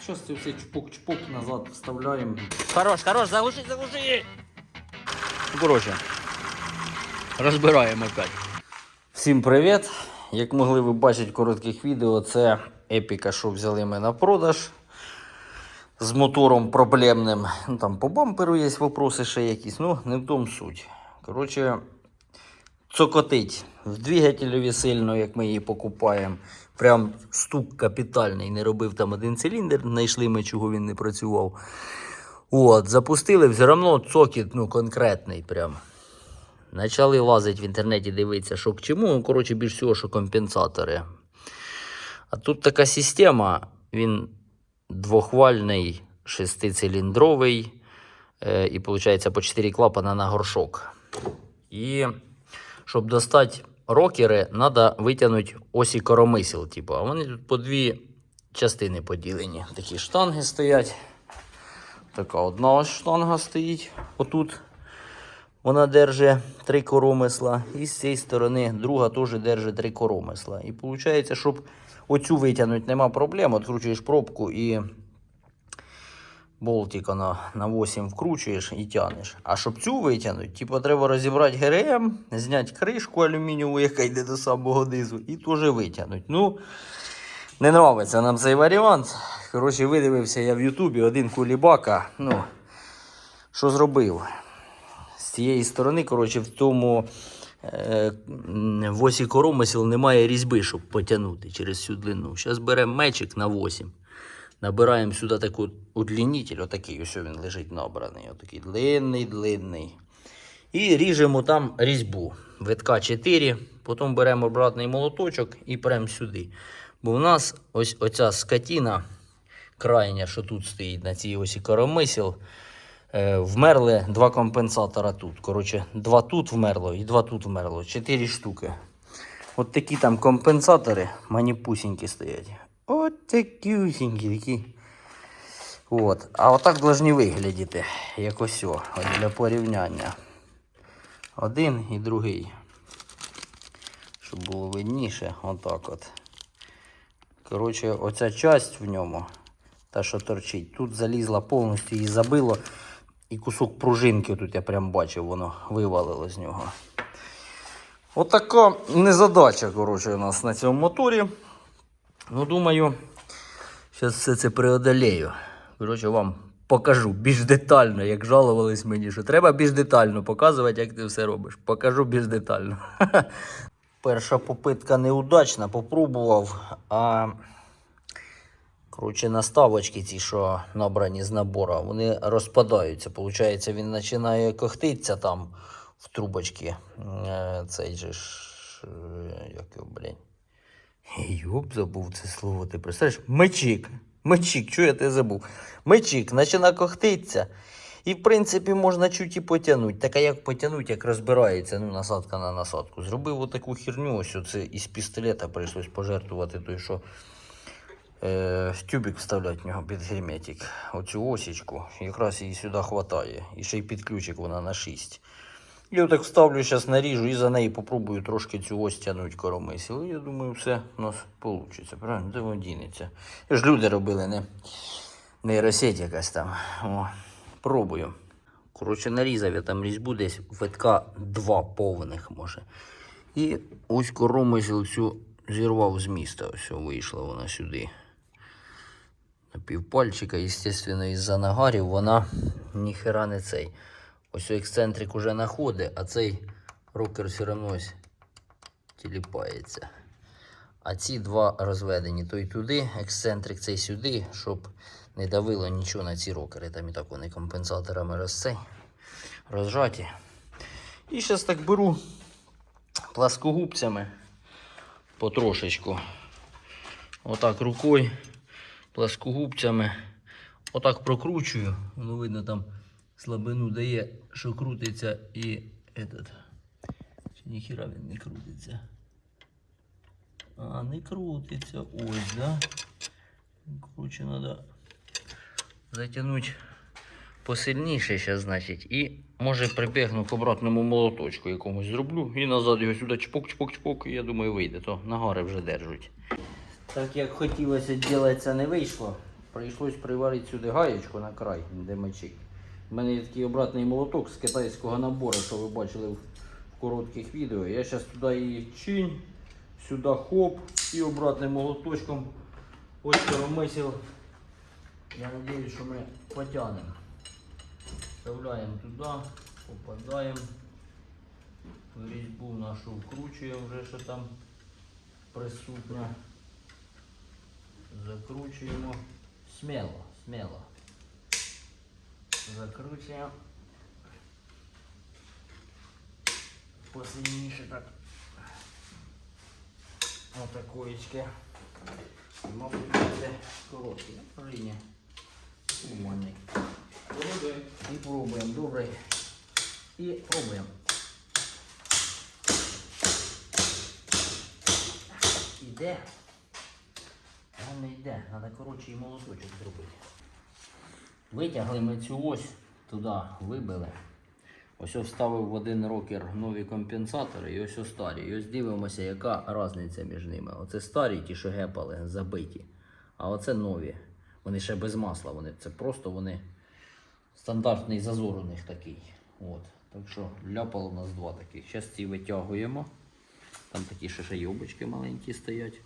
Зараз це все чпок-чпок назад вставляємо. Хорош, хорош, заглуши, заглуши. Коротше. Розбираємо опять. Всім привіт! Як могли ви бачити в коротких відео, це епіка, що взяли ми на продаж. З мотором проблемним. Ну, там по бамперу є вопроси ще якісь, ну не в тому суть. Коротше, цокотить в двигателеві сильно, як ми її покупаємо. Прям стук капітальний. Не робив там один циліндр, знайшли ми, чого він не працював. От, запустили, все одно цокіт ну, конкретний. Прям. Почали лазити в інтернеті, дивитися, що к чому. Ну, коротше, більш всього, що компенсатори. А тут така система, він двохвальний, шестициліндровий. Е, і виходить по 4 клапана на горшок. І щоб достати рокери, треба витягнути осі коромисел. Типу. А вони тут по дві частини поділені. Такі штанги стоять. Така одна ось штанга стоїть отут. Вона держить три коромисла. І з цієї сторони друга теж держить три коромисла. І виходить, щоб оцю витягнути нема проблем. Откручуєш пробку і болтика на, на 8 вкручуєш і тягнеш. А щоб цю витягнути, типу, треба розібрати ГРМ, зняти кришку алюмінієву, яка йде до самого низу, і теж витягнути. Ну, не нравиться нам цей варіант. Коротше, видивився я в Ютубі один кулібака. Ну, що зробив? З цієї сторони, коротше, в тому е, в коромисел немає різьби, щоб потягнути через всю длину. Зараз беремо мечик на 8. Набираємо сюди таку удлінитель, отакий, ось він лежить набраний, отакий длинний, длинний. І ріжемо там різьбу. Витка 4, потім беремо обратний молоточок і прямо сюди. Бо в нас ось оця скотіна крайня, що тут стоїть на цій осі коромисел, е, вмерли два компенсатора тут. Коротше, два тут вмерло і два тут вмерло. Чотири штуки. От такі там компенсатори, маніпусінькі стоять. От такюсінькі такі. От. А отак повинні виглядіти. Як ось о, для порівняння. Один і другий. Щоб було видніше, отак от. Коротше, оця часть в ньому, та що торчить, тут залізла повністю її забило. І кусок пружинки тут я прям бачив, воно вивалило з нього. Отака незадача, коротше, у нас на цьому моторі. Ну, думаю, зараз все це преодолею. Коротше, вам покажу більш детально, як жалувались мені, що треба більш детально показувати, як ти все робиш. Покажу більш детально. Перша попитка неудачна, попробував. А коротше, наставочки ці, що набрані з набора, вони розпадаються. Получається, він починає когтитися там в трубочці. Е, Цей же ж. е, Як його, блін. Йоп, забув це слово. Ти представляєш? Мечик. Мечик, чого я тебе забув? Мечик, починає когтитися. І, в принципі, можна чуть і потягнути. Так а як потягнути, як розбирається, ну, насадка на насадку. Зробив отаку херню, ось оце із пістолета прийшлось пожертвувати той, що е, тюбик вставляти в нього під герметик. Оцю осічку. Якраз її сюди вистачає. І ще й під ключик вона на 6. Я отак вставлю, зараз наріжу і за неї попробую трошки цю ось тягнути коромисел. Я думаю, все у нас вийде. Правильно? Де воно дінеться? Ж люди робили, не нейросеть якась там. О, пробую. Коротше, нарізав я там різьбу десь витка два повних може. І ось коромисел цю зірвав з міста. Ось вийшла вона сюди. На півпальчика, звісно, із-за нагарів вона ніхера не цей. Ось ексцентрик уже находить, а цей рокер все одно тіліпається. А ці два розведені той туди, ексцентрик цей сюди, щоб не давило нічого на ці рокери. Там і так вони компенсаторами розцей, розжаті. І зараз так беру пласкогубцями потрошечку. Отак рукою, пласкогубцями. Отак прокручую. Воно видно там слабину дає, що крутиться і этот. Чи ніхіра він не крутиться. А, не крутиться. Ось, да? Короче, треба затягнути посильніше зараз, значить. І може прибігну к обратному молоточку якомусь зроблю і назад його сюди чпок-чпок-чпок, і я думаю, вийде, то нагари вже держуть. Так як хотілося зробити, не вийшло. прийшлось приварити сюди гаєчку на край, де мечик. У мене є такий обратний молоток з китайського набору, що ви бачили в, коротких відео. Я зараз туди її чинь, сюди хоп і обратним молоточком ось коромисел. Я сподіваюся, що ми потягнемо. Вставляємо туди, попадаємо. Різьбу нашу вкручуємо вже, що там присутня. Закручуємо смело, смело. Закручуємо. Посильніше так. Отакоєчки. Мабуть, це короткий. Прийня. Умальний. І пробуємо. Добре. І пробуємо. Іде. Не йде. Треба коротший молоточок зробити. Витягли ми цю ось туди, вибили. Ось вставив в один рокер нові компенсатори і ось старі. І ось дивимося, яка різниця між ними. Оце старі, ті, що гепали, забиті. А оце нові. Вони ще без масла. Вони, це просто вони стандартний зазор у них такий. От. Так що ляпало у нас два таких. Зараз ці витягуємо. Там такі ще шайобочки маленькі стоять.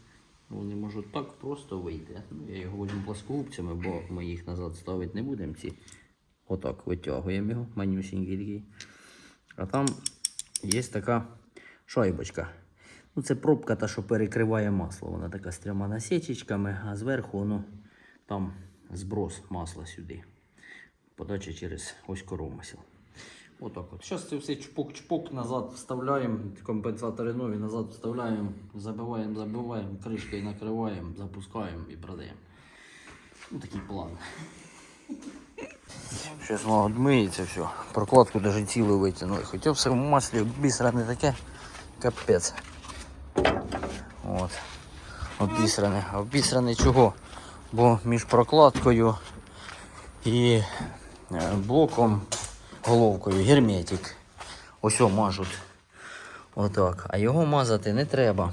Вони можуть так просто вийти. Ну, я його візьму плоскогубцями, бо ми їх назад ставити не будемо. Ці. Отак витягуємо його, манюсінький такий. А там є така шайбочка. Ну, це пробка та, що перекриває масло. Вона така з трьома насічечками, а зверху воно там зброс масла сюди. Подача через ось коромисел. Отак от. Зараз це все чпок-чпок назад вставляємо, компенсатори нові назад вставляємо, забиваємо, забиваємо, кришкою накриваємо, запускаємо і продаємо. Ну такий план. Зараз воно відмиється все. Прокладку навіть цілу витягнули. Хоча все в маслі бісере таке капець. От. Обісране. Обісране чого? Бо між прокладкою і е, блоком головкою герметик. Ось мажуть. Отак. А його мазати не треба.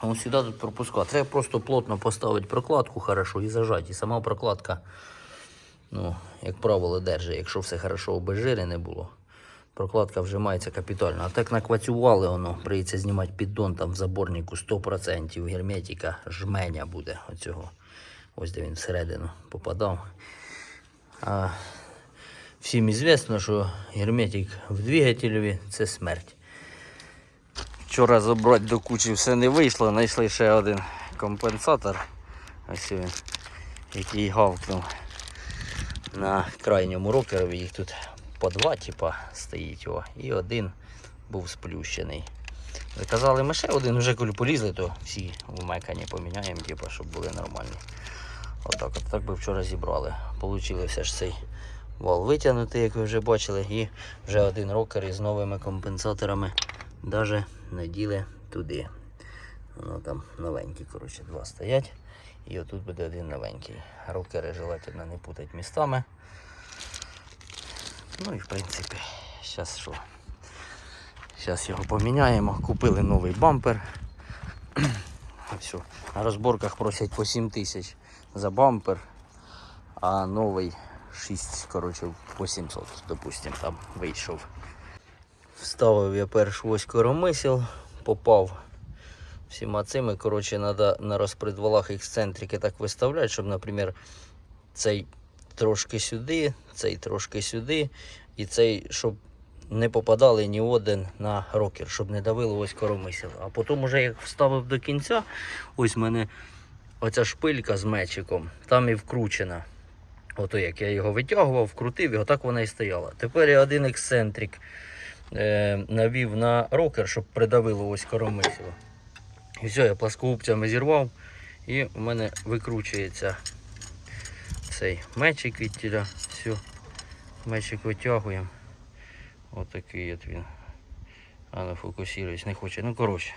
Ось сюди тут пропуска. Треба просто плотно поставити прокладку хорошо і зажати. І сама прокладка, ну, як правило, держить, якщо все хорошо обезжирене було. Прокладка вжимається капітально. А так наквацювали воно, прийдеться знімати піддон там в заборнику 100% герметика, жменя буде оцього. Ось де він всередину попадав. А всім известно, що герметик в двигателеві це смерть. Вчора забрати до кучі все не вийшло, знайшли ще один компенсатор. Ось він, який гавкнув на крайньому рокерові. Їх тут по два типа, стоїть його, і один був сплющений. Заказали ми ще один, вже коли полізли, то всі вмекані поміняємо, типа, щоб були нормальні. Отак, от так би вчора зібрали. Получили все ж цей вал витягнутий, як ви вже бачили, і вже один рокер із новими компенсаторами даже наділи туди. Воно там новенькі, коротше, два стоять. І отут буде один новенький. Рокери желательно не путати містами. Ну і в принципі, зараз що? Зараз його поміняємо. Купили новий бампер. Все. На розборках просять по 7 тисяч за бампер, а новий 6, коротше, по 700, допустим, там вийшов. Вставив я першу ось коромисел, попав всіма цими. Коротше, треба на розпредвалах ексцентрики так виставляти, щоб, наприклад, цей трошки сюди, цей трошки сюди, і цей, щоб не попадали ні один на рокер, щоб не давило ось коромисел. А потім, уже як вставив до кінця, ось в мене оця шпилька з мечиком, там і вкручена. Ото як я його витягував, вкрутив, і отак вона і стояла. Тепер я один ексцентрик е, навів на рокер, щоб придавило ось коромисло. І все, я пласкогубцями зірвав, і у мене викручується цей мечик від тіля. Все, мечик витягуємо. Отакий от він. А не фокусуюсь, не хоче. Ну коротше.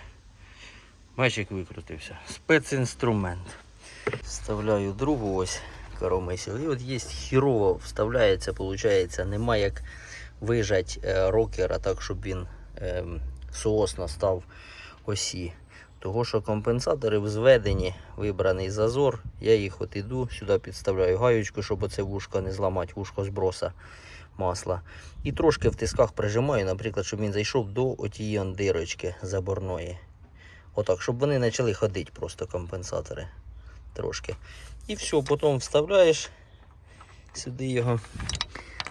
Мечик викрутився. Спецінструмент. Вставляю другу ось коромисел. І от є хірово вставляється, виходить, немає як вижати е, рокера так, щоб він соосно став осі. Того, що компенсатори взведені, вибраний зазор. Я їх от іду, сюди підставляю гаючку, щоб оце вушко не зламати, вушко зброса масла. І трошки в тисках прижимаю, наприклад, щоб він зайшов до отієї дирочки заборної. Отак, щоб вони почали ходити просто компенсатори. Трошки. І все, потім вставляєш сюди його.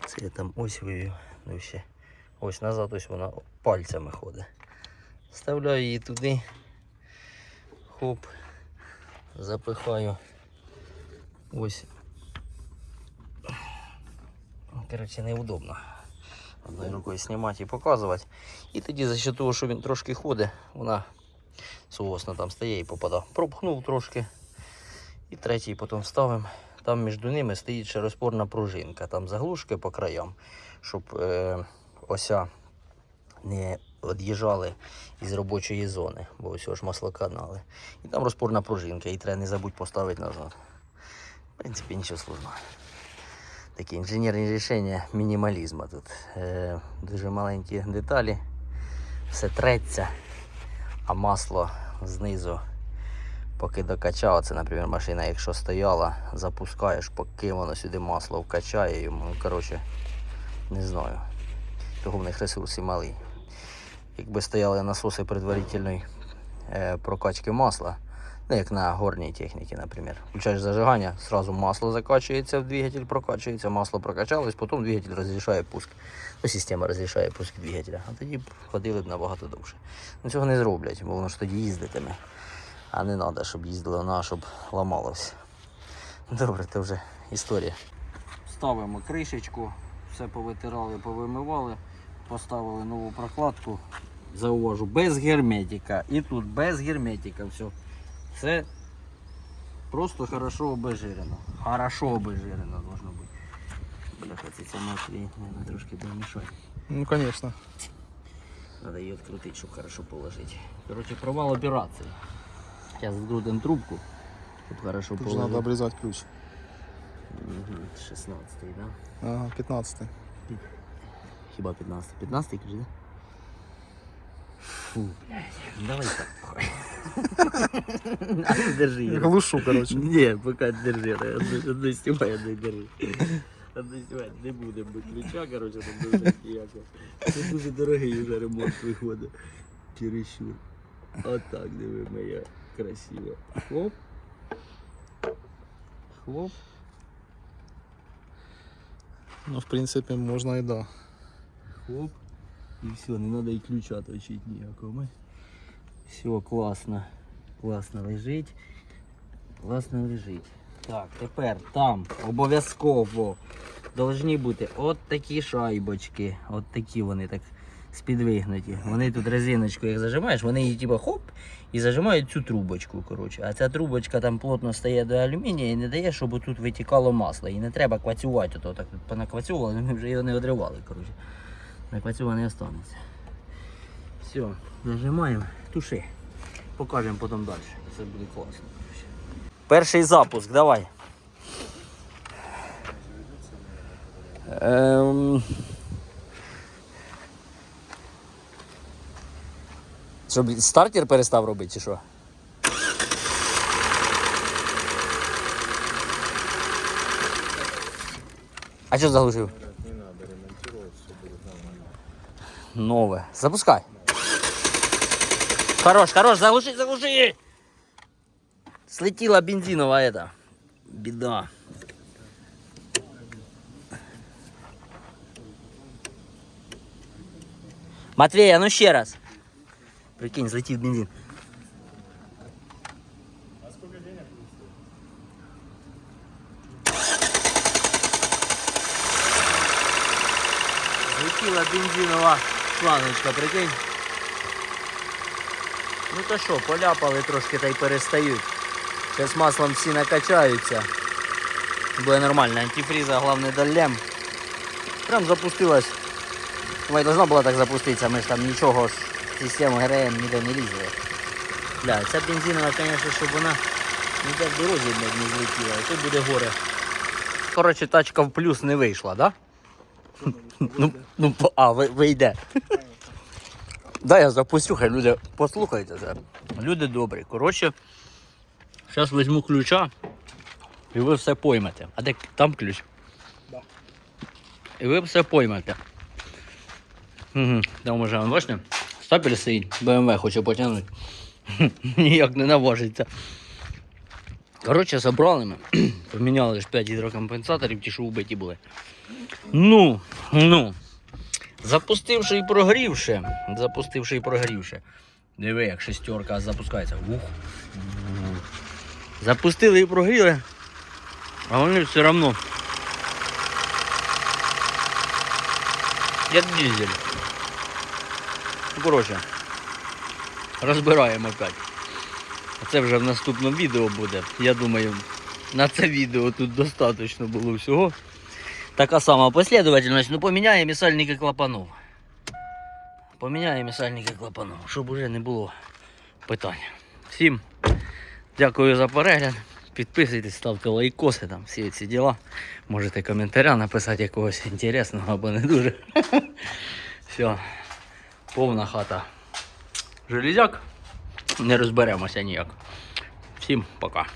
Це я там ось вивів. Ну. Ось назад, ось вона пальцями ходить. Вставляю її туди. Хоп. Запихаю. Ось. Коротше, неудобно. Одною рукою знімати і показувати. І тоді за счет того, що він трошки ходить, вона соосно там стає і попадає. Пропхнув трошки. І третій потім ставимо. Там між ними стоїть ще розпорна пружинка. Там заглушки по краям, щоб е, ося не від'їжджали із робочої зони, бо ось ж маслоканали. І там розпорна пружинка, і треба не забудь поставити назад. В принципі, нічого складного. Такі інженерні рішення мінімалізму тут. Е, дуже маленькі деталі, все треться, а масло знизу поки докачав, це, наприклад, машина, якщо стояла, запускаєш, поки воно сюди масло вкачає йому. Ну, коротше, не знаю. Того в них ресурси малі. Якби стояли насоси предварительної е, прокачки масла, ну як на горній техніці, наприклад. Включаєш зажигання, сразу масло закачується в двигатель, прокачується, масло прокачалось, потім двигатель розрішає пуск. Ну, система розрішає пуск двигателя. А тоді б ходили б набагато довше. Ну цього не зроблять, бо воно ж тоді їздитиме. А не треба, щоб їздило вона, щоб ламалося. Добре, це вже історія. Ставимо кришечку, все повитирали, повимивали, поставили нову прокладку. Зауважу, без герметика. І тут без герметика все. Все просто хорошо обезжирено. Хорошо обезжирено должно бути. Бляха, це ця мабуть, трошки домішати. Ну, конечно. Надо ее открутить, чтобы хорошо положить. Короче, провал операции. Сейчас вкрутим трубку, чтобы хорошо Тут же надо обрезать ключ. Мгм, 16 да? Ага, 15 Хіба 15 15 ключ, да? Фу, блядь. Давай так. Ну, Держи її. Глушу, короче. Ні, поки держи. Одну, стівай, одну держи. Одну стівай, не буде ключа, короче, там дуже ніякого. Це дуже дорогий вже ремонт виходить. Чересчур. Отак, диви, моя красива. Хлоп. Хлоп. Ну, в принципе, можно и да. Хлоп. І все, не треба і ключа точити ніякого. Все, класно. Класно лежить. Класно лежить. Так, тепер там обов'язково повинні бути от такі шайбочки. От такі вони так спідвигнуті. Вони тут резиночку, як зажимаєш, вони її типу хоп і зажимають цю трубочку. коротше. А ця трубочка там плотно стає до алюмінія і не дає, щоб тут витікало масло. І не треба квацювати, то так понаквацювали, ми вже його не одривали. коротше. Наквацюва не останеться. Все, зажимаємо, туши. Покажемо потім далі. Це буде класно. Перший запуск, давай. Ем... Щоб стартер перестав робити, чи що? А що заглушив? Нове. Запускай. Хорош, хорош, заглуши, заглуши. Слетела бензинова эта. Беда. Матвей, а ну ще раз. Прикинь, злетів бензин. Злетіла бензинова шлангочка, прикинь. Ну то що, поляпали трошки та й перестають. Зараз маслом всі накачаються. Буде нормально, антифріза головне долем. Прям запустилась. Вона должна була так запуститися, ми ж там нічого ж систему ГРМ ніде не лізли. Бля, ця бензинова, звісно, щоб вона ніде в дорозі не злетіла, і тут буде горе. Коротше, тачка в плюс не вийшла, да? Ну, ну, а, вийде. Да, я запустю, хай люди послухайте це. Люди добрі. Коротше, зараз візьму ключа і ви все поймете. А де там ключ? Да. І ви все поймете. Угу. Там уже, бачите, стапель стоїть, БМВ хоче потягнути. Ніяк не наважиться. Коротше, забрали ми. Поміняли ж 5 гідрокомпенсаторів, ті, що вбиті були. Ну, ну. Запустивши і прогрівши. Запустивши і прогрівши. Диви, як шестерка запускається. Ух. Запустили і прогріли. А вони все одно. Як дизель. Коротше. Розбираємо опять. А Це вже в наступному відео буде. Я думаю, на це відео тут достатньо було всього. Така сама последовательність, ну поміняємо сальники клапанов. Поміняємо сальники клапанов, щоб уже не було питань. Всім дякую за перегляд. Підписуйтесь, ставте лайкоси, там всі ці діла. Можете коментаря написати якогось інтересного або не дуже. Все, повна хата. Железяк. Не розберемося ніяк. Всім пока.